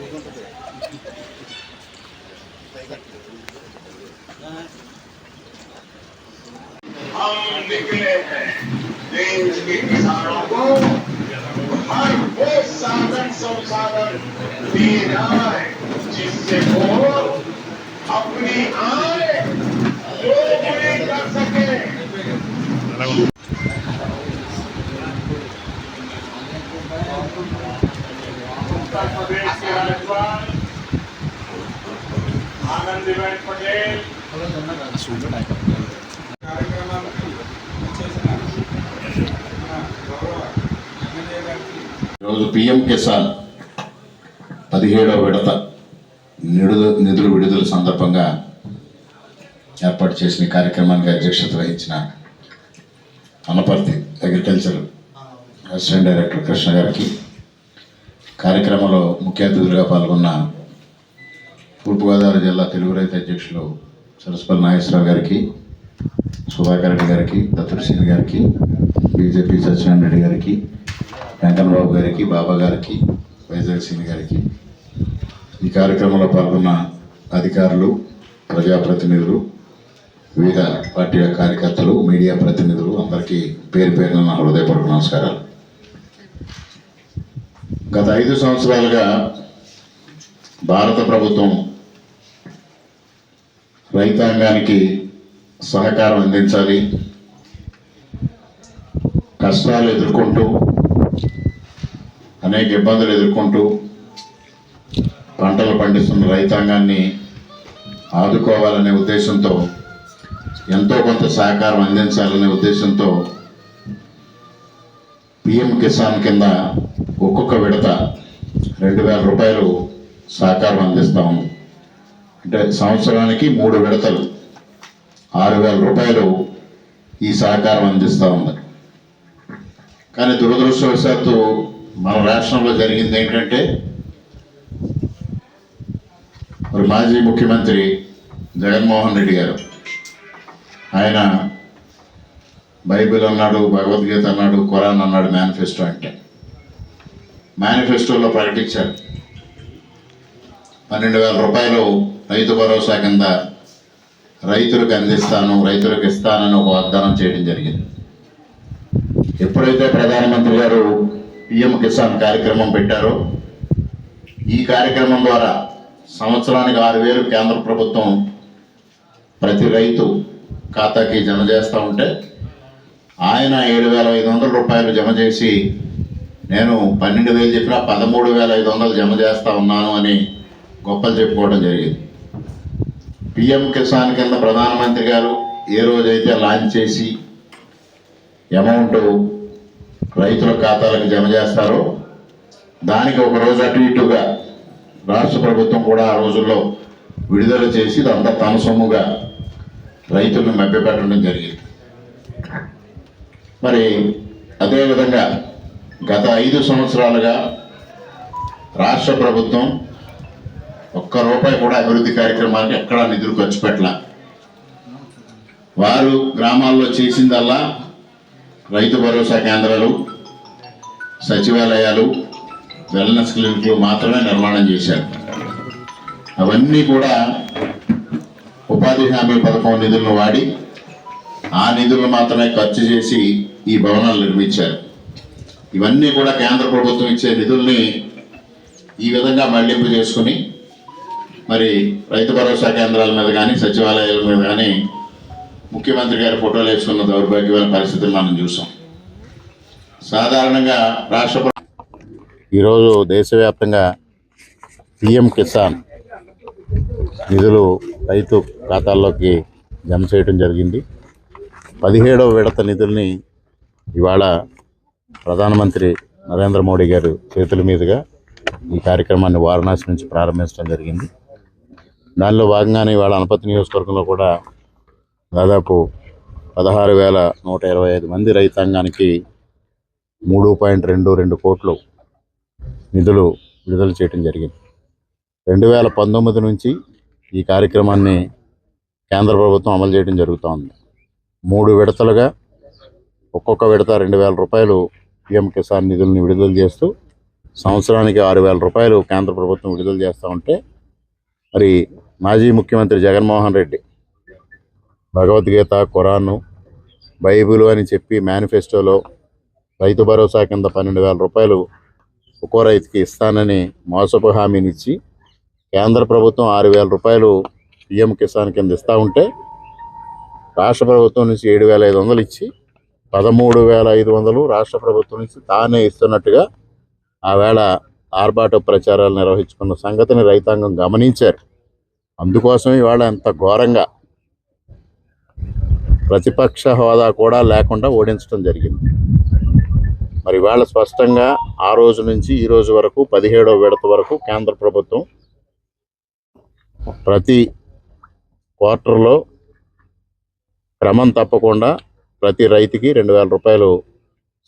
हम निकले हैं देश के किसानों को। हर वो साधन संसाधन दिए जाए जिससे वो अपनी आय कर सके। ఆనందీబెన్ పటేల్ ఈరోజు పిఎం కిసాన్ పదిహేడవ విడత నిడుద నిధులు విడుదల సందర్భంగా ఏర్పాటు చేసిన కార్యక్రమానికి అధ్యక్షత వహించిన Anaparthi agriculture assistant director Krishna గారికి కార్యక్రమంలో ముఖ్య అతిథులుగా పాల్గొన్న తూర్పుగోదావరి జిల్లా తెలుగు రైతు అధ్యక్షులు సరస్పల్లి నాగేశ్వరరావు గారికి సుధాకర్ రెడ్డి గారికి దత్తుడు గారికి బీజేపీ సత్యనారాయణ రెడ్డి గారికి వెంకన్నబాబు గారికి బాబా గారికి వైజాగ్ సింగ్ గారికి ఈ కార్యక్రమంలో పాల్గొన్న అధికారులు ప్రజాప్రతినిధులు వివిధ పార్టీల కార్యకర్తలు మీడియా ప్రతినిధులు అందరికీ పేరు పేరున నా హృదయపూర్వక నమస్కారాలు. గత ఐదు సంవత్సరాలుగా భారత ప్రభుత్వం రైతాంగానికి సహకారం అందించాలి. కష్టాలు ఎదుర్కొంటూ అనేక ఇబ్బందులు ఎదుర్కొంటూ పంటలు పండిస్తున్న రైతాంగాన్ని ఆదుకోవాలనే ఉద్దేశంతో ఎంతో కొంత సహకారం అందించాలనే ఉద్దేశంతో పిఎం కిసాన్ కింద ఒక్కొక్క విడత రెండు వేల రూపాయలు సహకారం అందిస్తాము ఉంది అంటే సంవత్సరానికి మూడు విడతలు. ఆరు వేల రూపాయలు ఈ సహకారం అందిస్తూ ఉంది. కానీ దురదృష్టవశాత్తు మన రాష్ట్రంలో జరిగింది ఏంటంటే మరి మాజీ ముఖ్యమంత్రి జగన్మోహన్ రెడ్డి గారు. ఆయన బైబిల్ అన్నాడు భగవద్గీత అన్నాడు ఖురాన్ అన్నాడు మేనిఫెస్టో అంటే. మేనిఫెస్టోలో ప్రకటించారు. పన్నెండు వేల రూపాయలు రైతు భరోసా కింద రైతులకు అందిస్తాను రైతులకు ఇస్తానని ఒక వాగ్దానం చేయడం జరిగింది. ఎప్పుడైతే ప్రధానమంత్రి గారు పిఎం కిసాన్ కార్యక్రమం పెట్టారో ఈ కార్యక్రమం ద్వారా సంవత్సరానికి ఆరు వేలు కేంద్ర ప్రభుత్వం ప్రతి రైతు ఖాతాకి జమ చేస్తూ ఉంటే ఆయన ఏడు వేల ఐదు వందల రూపాయలు జమ చేసి నేను పన్నెండు వేలు చెప్పినా పదమూడు వేల ఐదు వందలు జమ చేస్తా ఉన్నాను అని గొప్పలు చెప్పుకోవడం జరిగింది. పిఎం కిసాన్ కింద ప్రధానమంత్రి గారు ఏ రోజైతే లాంచ్ చేసి అమౌంట్ రైతుల ఖాతాలకు జమ చేస్తారో దానికి ఒక రోజు అటు ఇటుగా రాష్ట్ర ప్రభుత్వం కూడా ఆ రోజుల్లో విడుదల చేసి ఇదంతా తన సొమ్ముగా రైతులను మభ్యపెట్టడం జరిగింది. మరి అదేవిధంగా గత ఐదు సంవత్సరాలుగా రాష్ట్ర ప్రభుత్వం ఒక్క రూపాయి కూడా అభివృద్ధి కార్యక్రమానికి ఎక్కడా నిధులు ఖర్చు పెట్టలే. వారు గ్రామాల్లో చేసిందల్లా రైతు భరోసా కేంద్రాలు సచివాలయాలు వెల్నెస్ క్లినిక్లు మాత్రమే నిర్మాణం చేశారు. అవన్నీ కూడా ఉపాధి హామీ పథకం నిధులను వాడి ఆ నిధులను మాత్రమే ఖర్చు చేసి ఈ భవనాలు నిర్మించారు. ఇవన్నీ కూడా కేంద్ర ప్రభుత్వం ఇచ్చే నిధుల్ని ఈ విధంగా మళ్ళింపు చేసుకుని మరి రైతు భరోసా కేంద్రాల మీద కానీ సచివాలయాల మీద కానీ ముఖ్యమంత్రి గారి ఫోటోలు వేసుకున్న దౌర్భాగ్యమైన పరిస్థితులు మనం చూసాం. సాధారణంగా రాష్ట్ర ఈరోజు దేశవ్యాప్తంగా పిఎం కిసాన్ నిధులు రైతు ఖాతాల్లోకి జమ చేయడం జరిగింది. పదిహేడవ విడత నిధుల్ని ఇవాళ ప్రధానమంత్రి నరేంద్ర మోడీ గారు చేతుల మీదుగా ఈ కార్యక్రమాన్ని వారణాసి నుంచి ప్రారంభించడం జరిగింది. దానిలో భాగంగానే ఇవాళ అనపతి నియోజకవర్గంలో కూడా దాదాపు పదహారు వేల నూట ఇరవై ఐదు మంది రైతాంగానికి మూడు పాయింట్ రెండు రెండు కోట్లు నిధులు విడుదల చేయడం జరిగింది. రెండు వేల పంతొమ్మిది నుంచి ఈ కార్యక్రమాన్ని కేంద్ర ప్రభుత్వం అమలు చేయడం జరుగుతూ ఉంది. మూడు విడతలుగా ఒక్కొక్క విడత రెండు వేల రూపాయలు పిఎం కిసాన్ నిధుల్ని విడుదల చేస్తూ సంవత్సరానికి ఆరు వేల రూపాయలు కేంద్ర ప్రభుత్వం విడుదల చేస్తూ ఉంటే మరి మాజీ ముఖ్యమంత్రి జగన్మోహన్ రెడ్డి. భగవద్గీత ఖురాను బైబిల్ అని చెప్పి మేనిఫెస్టోలో రైతు భరోసా కింద పన్నెండు వేల రూపాయలు ఒక్కో రైతుకి ఇస్తానని మోసపు హామీనిచ్చి కేంద్ర ప్రభుత్వం ఆరు వేల రూపాయలు పిఎం కిసాన్ కింద ఇస్తూ ఉంటే రాష్ట్ర ప్రభుత్వం నుంచి ఏడు వేల ఐదు వందలు ఇచ్చి పదమూడు వేల ఐదు వందలు రాష్ట్ర ప్రభుత్వం నుంచి తానే ఇస్తున్నట్టుగా ఆవేళ ఆర్భాట ప్రచారాలు నిర్వహించుకున్న సంగతిని రైతాంగం గమనించారు. అందుకోసం ఇవాళ ఎంత ఘోరంగా ప్రతిపక్ష హోదా కూడా లేకుండా ఓడించడం జరిగింది. మరి ఇవాళ స్పష్టంగా ఆ రోజు నుంచి ఈ రోజు వరకు పదిహేడవ విడత వరకు కేంద్ర ప్రభుత్వం ప్రతి క్వార్టర్లో క్రమం తప్పకుండా ప్రతి రైతుకి రెండు వేల రూపాయలు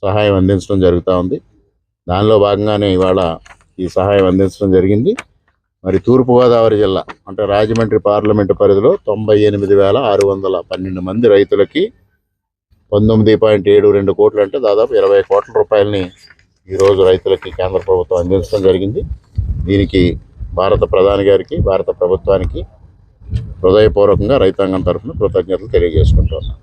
సహాయం అందించడం జరుగుతూ ఉంది. దానిలో భాగంగానే ఇవాళ ఈ సహాయం అందించడం జరిగింది. మరి తూర్పుగోదావరి జిల్లా అంటే రాజమండ్రి పార్లమెంటు పరిధిలో తొంభై ఎనిమిది వేల ఆరు వందల పన్నెండు మంది రైతులకి పంతొమ్మిది పాయింట్ ఏడు రెండు కోట్లు అంటే దాదాపు ఇరవై కోట్ల రూపాయలని ఈరోజు రైతులకి కేంద్ర ప్రభుత్వం అందించడం జరిగింది. దీనికి భారత ప్రధాని గారికి భారత ప్రభుత్వానికి హృదయపూర్వకంగా రైతాంగం తరఫున కృతజ్ఞతలు తెలియజేసుకుంటున్నాను